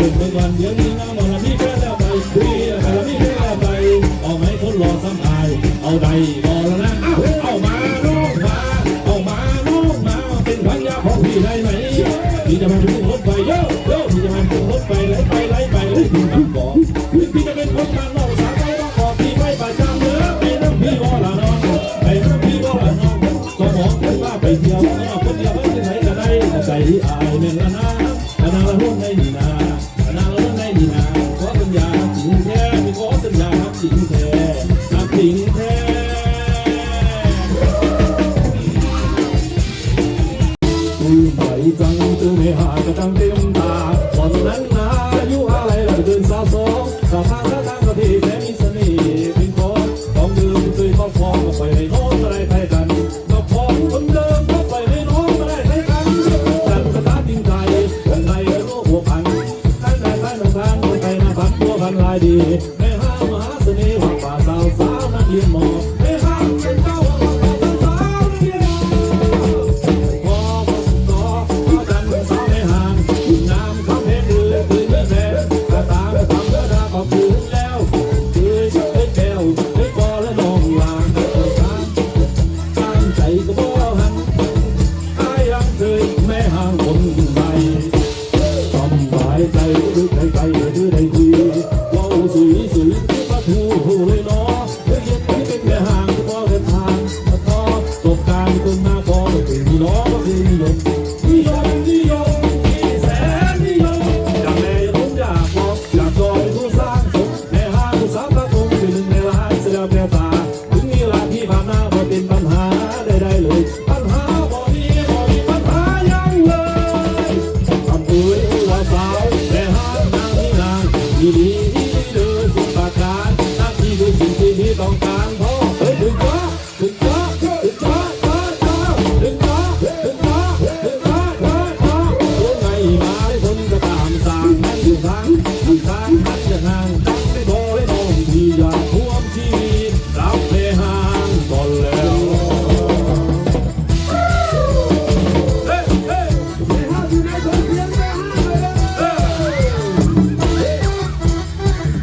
ดึกไปก่อนเดี๋ยวนี้นะหมอลำพี่แค่แล้วไปคุยหมอลำพี่แค่แล้วไปเอาไหมทดลอซ้ำอาย เอาใดบอแล้วนะเอามาลูกมาเอามาลูกมาเป็นพันยาขอพี่ได้ไหมพี่จะมาพุ่รถไปเยอยอพี่จะมาพุ่รถไปไหลไปไหลไปเลยพี่มาบอกพี่จะเป็นคนมาเล่าสาใจว่าบอพี่ไประจำเยอะไปนั่งพี่บอละน้องไปนั่งพี่บอละน้องก็มองคนว่าไปเที่ยวคนเดียวไปที่ไหนก็ได้ใจอายเป็นละนะ Ana la luna y nada. ตินนั้นนาอยู่อะไรหลังตื่นสาวสงสะพานท่าทางกะทีแสนมีเสน่ห์เป็นของของดื่มซื้องฟองก็ไปให้น้อไรไทยกันนอกฟองคนเดิมก็ไปให้น้องไรไทยกันจันกระตาติงใจกันในโลกหัวพันกันในใทางทางคนไทยนะพันตัวพันลายดีในห้ามหาเสน่ห์ว่าป่าสาวสาวนักเรียนมอง ได้ไกลเธอได้คุยว้าสุยสวยประตูเลยน้อง